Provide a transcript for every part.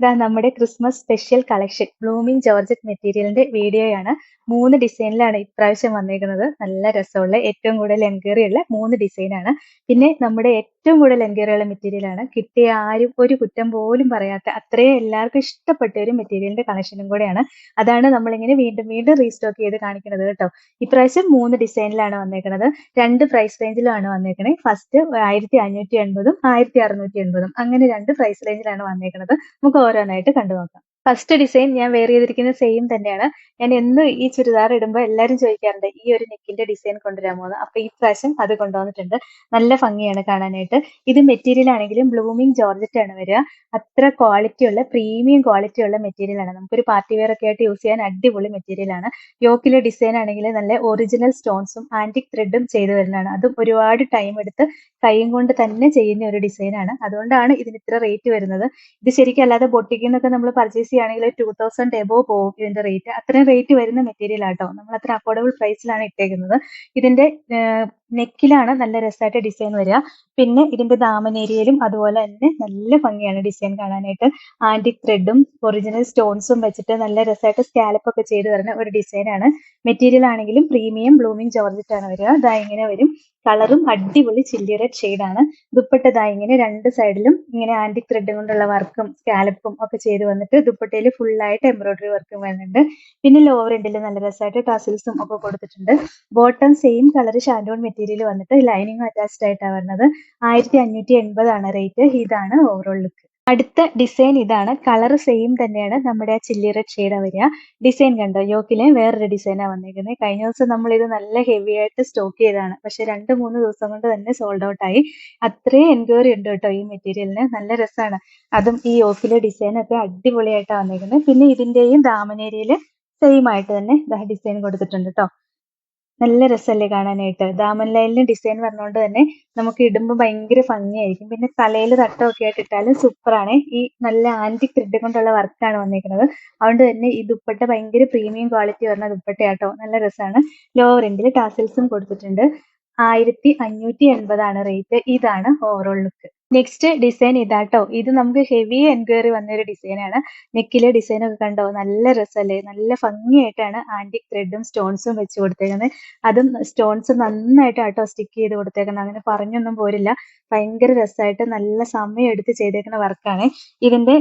ഇതാ നമ്മുടെ Christmas special collection blooming georgette മെറ്റീരിയലിന്റെ വീഡിയോയാണ്. മൂന്ന് ഡിസൈനിലാണ് ഇപ്രാവശ്യം വന്നേക്കുന്നത്. നല്ല രസമുള്ള ഏറ്റവും കൂടുതൽ എൻക്വയറി ഉള്ള മൂന്ന് ഡിസൈനാണ്. പിന്നെ നമ്മുടെ ഏറ്റവും കൂടുതൽ എൻക്വയറി മെറ്റീരിയലാണ് കിട്ടിയ ആരും ഒരു കുറ്റം പോലും പറയാത്ത അത്രയും എല്ലാവർക്കും ഇഷ്ടപ്പെട്ട ഒരു മെറ്റീരിയലിന്റെ കളക്ഷനും കൂടെയാണ്. അതാണ് നമ്മളിങ്ങനെ വീണ്ടും വീണ്ടും റീസ്റ്റോക്ക് ചെയ്ത് കാണിക്കുന്നത് കേട്ടോ. ഇപ്രാവശ്യം മൂന്ന് ഡിസൈനിലാണ് വന്നേക്കുന്നത് രണ്ട് പ്രൈസ് റേഞ്ചിലാണ് വന്നേക്കണേ. ഫസ്റ്റ് ആയിരത്തി അഞ്ഞൂറ്റി എൺപതും ആയിരത്തി അറുന്നൂറ്റി എൺപതും. അങ്ങനെ രണ്ട് പ്രൈസ് റേഞ്ചിലാണ് വന്നേക്കുന്നത് നമുക്ക് ഓരോന്നായിട്ട് കണ്ടു നോക്കാം ഫസ്റ്റ് ഡിസൈൻ ഞാൻ വെയർ ചെയ്തിരിക്കുന്ന സെയിം തന്നെയാണ്. ഞാൻ എന്നും ഈ ചുരിദാർ ഇടുമ്പോൾ എല്ലാവരും ചോദിക്കാറുണ്ട് ഈ ഒരു നെക്കിന്റെ ഡിസൈൻ കൊണ്ടുവരാമോ എന്ന്? അപ്പൊ ഈ പ്രാവശ്യം അത് കൊണ്ടുവന്നിട്ടുണ്ട്. നല്ല ഭംഗിയാണ് കാണാനായിട്ട്. ഇത് മെറ്റീരിയൽ ആണെങ്കിലും ബ്ലൂമിംഗ് ജോർജറ്റ് ആണ് വരിക. അത്ര ക്വാളിറ്റി ഉള്ള പ്രീമിയം ക്വാളിറ്റി ഉള്ള മെറ്റീരിയൽ ആണ്. നമുക്കൊരു പാർട്ടി വെയർ ഒക്കെ ആയിട്ട് യൂസ് ചെയ്യാൻ അടിപൊളി മെറ്റീരിയൽ ആണ്. യോക്കിലെ ഡിസൈൻ ആണെങ്കിൽ നല്ല ഒറിജിനൽ സ്റ്റോൺസും ആന്റിക് ത്രെഡും ചെയ്തു വരുന്നതാണ് അതും ഒരുപാട് ടൈം എടുത്ത് കൈയും കൊണ്ട് തന്നെ ചെയ്യുന്ന ഒരു ഡിസൈൻ ആണ്. അതുകൊണ്ടാണ് ഇതിന് ഇത്ര റേറ്റ് വരുന്നത്. ഇത് ശരിക്കും അല്ലാതെ ബൊട്ടിക്കിൽ നിന്നൊക്കെ നമ്മൾ പർച്ചേസ് ചെയ്യുകയാണെങ്കിൽ ടൂ തൗസൻഡ് എബോ പോകും ഇതിന്റെ റേറ്റ് അത്രയും റേറ്റ് വരുന്ന മെറ്റീരിയൽ ആട്ടോ. നമ്മൾ അത്ര അഫോർഡബിൾ പ്രൈസിലാണ് ഇട്ടേക്കുന്നത്. ഇതിന്റെ നെക്കിലാണ് നല്ല രസമായിട്ട് ഡിസൈൻ വരിക. പിന്നെ ഇതിന്റെ ദാമനേരിയയിലും അതുപോലെ തന്നെ നല്ല ഭംഗിയാണ് ഡിസൈൻ കാണാനായിട്ട്. ആന്റിക് ത്രെഡും ഒറിജിനൽ സ്റ്റോൺസും വെച്ചിട്ട് നല്ല രസമായിട്ട് സ്കാലപ്പ് ഒക്കെ ചെയ്ത് വരുന്ന ഒരു ഡിസൈനാണ് മെറ്റീരിയൽ ആണെങ്കിലും പ്രീമിയം ബ്ലൂമിംഗ് ജോർജറ്റ് ആണ് വരിക. ദാ ഇങ്ങനെ വരും. കളറും അടിപൊളി ചില്ലി റെഡ് ആണ്. ദുപ്പട്ട ദാ ഇങ്ങനെ രണ്ട് സൈഡിലും ഇങ്ങനെ ആന്റിക് ത്രെഡും കൊണ്ടുള്ള വർക്കും സ്കാലപ്പും ഒക്കെ ചെയ്ത് വന്നിട്ട് ദുപ്പട്ടയിൽ ആയിട്ട് എംബ്രോയിഡറി വർക്കും വരുന്നുണ്ട്. പിന്നെ ലോവർ എൻഡിൽ നല്ല രസമായിട്ട് ടസിൽസും ഒക്കെ കൊടുത്തിട്ടുണ്ട്. ബോട്ടം സെയിം കളർ ഷാൻഡോൺ മെറ്റീരിയൽ വന്നിട്ട് ലൈനിങ് അറ്റാച്ച്ഡ് ആയിട്ടാണ് വരുന്നത്. ആയിരത്തി അഞ്ഞൂറ്റി എൺപതാണ് റേറ്റ് ഇതാണ് ഓവറോൾ ലുക്ക് അടുത്ത ഡിസൈൻ ഇതാണ്. കളർ സെയിം തന്നെയാണ് നമ്മുടെ ആ ചില്ലി റെഡ് ഷെയ്ഡാ വരിക. ഡിസൈൻ കണ്ടോ? യോക്കിലെ വേറൊരു ഡിസൈനാണ് വന്നിരിക്കുന്നത് കഴിഞ്ഞ ദിവസം നമ്മൾ ഇത് നല്ല ഹെവി ആയിട്ട് സ്റ്റോക്ക് ചെയ്തതാണ്. പക്ഷെ രണ്ട് മൂന്ന് ദിവസം കൊണ്ട് തന്നെ സോൾഡ് ഔട്ട് ആയി. അത്രയും എൻക്വയറി ഉണ്ട് കേട്ടോ ഈ മെറ്റീരിയലിന് നല്ല രസമാണ് അതും ഈ യോക്കിലെ ഡിസൈനൊക്കെ അടിപൊളിയായിട്ടാണ് വന്നിരിക്കുന്നത് പിന്നെ ഇതിന്റെയും ദാമനേരിയിൽ സെയിം ആയിട്ട് തന്നെ ഡിസൈൻ കൊടുത്തിട്ടുണ്ട് കേട്ടോ. നല്ല രസമല്ലേ കാണാനായിട്ട്. ദാമൻ ലൈനിലും ഡിസൈൻ വന്നുകൊണ്ട് തന്നെ നമുക്ക് ഇടുമ്പോൾ ഭയങ്കര ഭംഗിയായിരിക്കും. പിന്നെ തലയിൽ തട്ടമൊക്കെ ആയിട്ട് ഇട്ടാലും സൂപ്പറാണ്. ഈ നല്ല ആന്റി ത്രെഡ് കൊണ്ടുള്ള വർക്കാണ് വന്നിരിക്കുന്നത് അതുകൊണ്ട് തന്നെ ഈ ദുപ്പട്ട ഭയങ്കര പ്രീമിയം ക്വാളിറ്റി വരുന്ന ദുപ്പട്ടയാട്ടോ. നല്ല രസമാണ്. ലോവർ എൻഡിൽ ടാസൽസും കൊടുത്തിട്ടുണ്ട്. ആയിരത്തി അഞ്ഞൂറ്റി എൺപതാണ് റേറ്റ് ഇതാണ് ഓവറോൾ ലുക്ക് നെക്സ്റ്റ് ഡിസൈൻ ഇതാട്ടോ. ഇത് നമുക്ക് ഹെവി എൻക്വയറി വന്ന ഒരു ഡിസൈനാണ് നെക്കിലെ ഡിസൈൻ ഒക്കെ കണ്ടോ? നല്ല രസമല്ലേ നല്ല ഭംഗിയായിട്ടാണ് ആന്റിക് ത്രെഡും സ്റ്റോൺസും വെച്ച് കൊടുത്തേക്കുന്നത്. അതും സ്റ്റോൺസ് നന്നായിട്ട് ആട്ടോ സ്റ്റിക്ക് ചെയ്ത് കൊടുത്തേക്കുന്നത്. അങ്ങനെ പറഞ്ഞൊന്നും പോരില്ല. ഭയങ്കര രസമായിട്ട് നല്ല സമയം എടുത്ത് ചെയ്തേക്കുന്ന വർക്കാണ് ഇതിന്റെ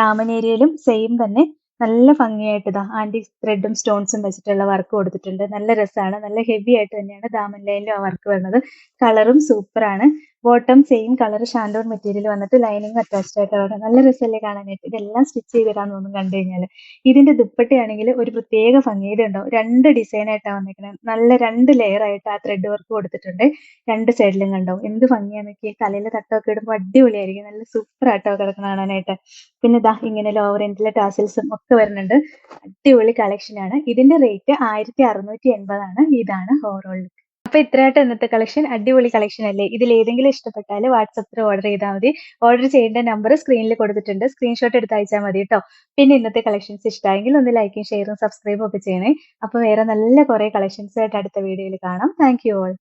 ദാമനേരിയയിലും സെയിം തന്നെ. നല്ല ഭംഗിയായിട്ട് ഇതാ ആന്റി ത്രെഡും സ്റ്റോൺസും വെച്ചിട്ടുള്ള വർക്ക് കൊടുത്തിട്ടുണ്ട്. നല്ല രസമാണ് നല്ല ഹെവി ആയിട്ട് തന്നെയാണ് ദാമൻ ലൈനിലും ആ വർക്ക് വരുന്നത് കളറും സൂപ്പറാണ് ബോട്ടം സെയിം കളർ ഷാൻഡോൺ മെറ്റീരിയൽ വന്നിട്ട് ലൈനിങ് അറ്റാച്ച്ഡ് ആയിട്ട് വരുന്നത് നല്ല രസമല്ലേ കാണാനായിട്ട് ഇതെല്ലാം സ്റ്റിച്ച് ചെയ്തിടാൻ തോന്നും കണ്ടു കഴിഞ്ഞാൽ. ഇതിന്റെ ദുപ്പട്ടയാണെങ്കിൽ ഒരു പ്രത്യേക ഭംഗിയുടെ ഉണ്ടാവും രണ്ട് ഡിസൈൻ ആയിട്ടാണ് വന്നിരിക്കുന്നത് നല്ല രണ്ട് ലെയർ ആയിട്ട് ആ ത്രെഡ് വർക്ക് കൊടുത്തിട്ടുണ്ട്. രണ്ട് സൈഡിലും കണ്ടോ? എന്ത് ഭംഗിയാന്ന് നോക്കി തലയിൽ തട്ടമൊക്കെ ഇടുമ്പോൾ അടിപൊളിയായിരിക്കും. നല്ല സൂപ്പർ ആട്ടോ കിടക്കണം കാണാനായിട്ട്. പിന്നെ ദാ ഇങ്ങനെ ലോവർ എൻഡിലെ ടാസിൽസും ഒക്കെ വരുന്നുണ്ട്. അടിപൊളി കളക്ഷനാണ് ഇതിന്റെ റേറ്റ് ആയിരത്തി അറുന്നൂറ്റി എൺപതാണ്. ഇതാണ് ഓവറോൾ അപ്പൊ ഇത്രയായിട്ട് ഇന്നത്തെ കളക്ഷൻ അടിപൊളി കളക്ഷൻ അല്ലേ? ഇതിൽ ഏതെങ്കിലും ഇഷ്ടപ്പെട്ടാൽ വാട്സപ്പിൽ ഓർഡർ ചെയ്താൽ മതി. ഓർഡർ ചെയ്യേണ്ട നമ്പർ സ്ക്രീനിൽ കൊടുത്തിട്ടുണ്ട്. സ്ക്രീൻഷോട്ട് എടുത്ത് അയച്ചാൽ മതി കേട്ടോ പിന്നെ ഇന്നത്തെ കളക്ഷൻസ് ഇഷ്ടമായെങ്കിൽ ഒന്ന് ലൈക്കും ഷെയറും സബ്സ്ക്രൈബും ഒക്കെ ചെയ്യണേ. അപ്പൊ വേറെ നല്ല കുറെ കളക്ഷൻസ് ആയിട്ട് അടുത്ത വീഡിയോയിൽ കാണാം. Thank you all